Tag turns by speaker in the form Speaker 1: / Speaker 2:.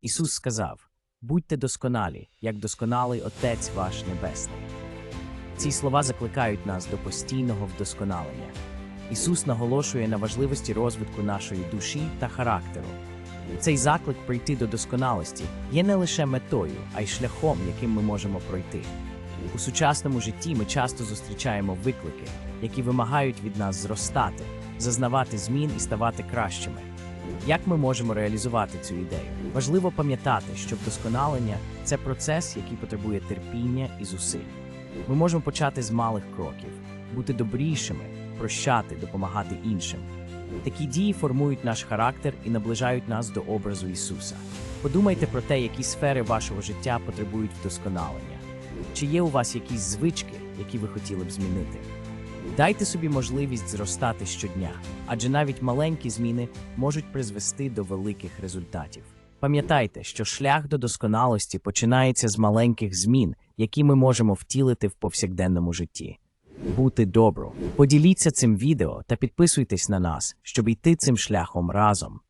Speaker 1: Ісус сказав: Будьте досконалі, як досконалий Отець ваш Небесний. Ці слова закликають нас до постійного вдосконалення. Ісус наголошує на важливості розвитку нашої душі та характеру. Цей заклик прийти до досконалості є не лише метою, а й шляхом, яким ми можемо пройти. У сучасному житті ми часто зустрічаємо виклики, які вимагають від нас зростати, зазнавати змін і ставати кращими. Як ми можемо реалізувати цю ідею? Важливо пам'ятати, що вдосконалення це процес, який потребує терпіння і зусиль. Ми можемо почати з малих кроків, бути добрішими, прощати, допомагати іншим. Такі дії формують наш характер і наближають нас до образу Ісуса. Подумайте про те, які сфери вашого життя потребують вдосконалення. Чи є у вас якісь звички, які ви хотіли б змінити? Дайте собі можливість зростати щодня, адже навіть маленькі зміни можуть призвести до великих результатів. Пам'ятайте, що шлях до досконалості починається з маленьких змін, які ми можемо втілити в повсякденному житті. Бути добру, Поділіться цим відео та підписуйтесь на нас, щоб йти цим шляхом разом.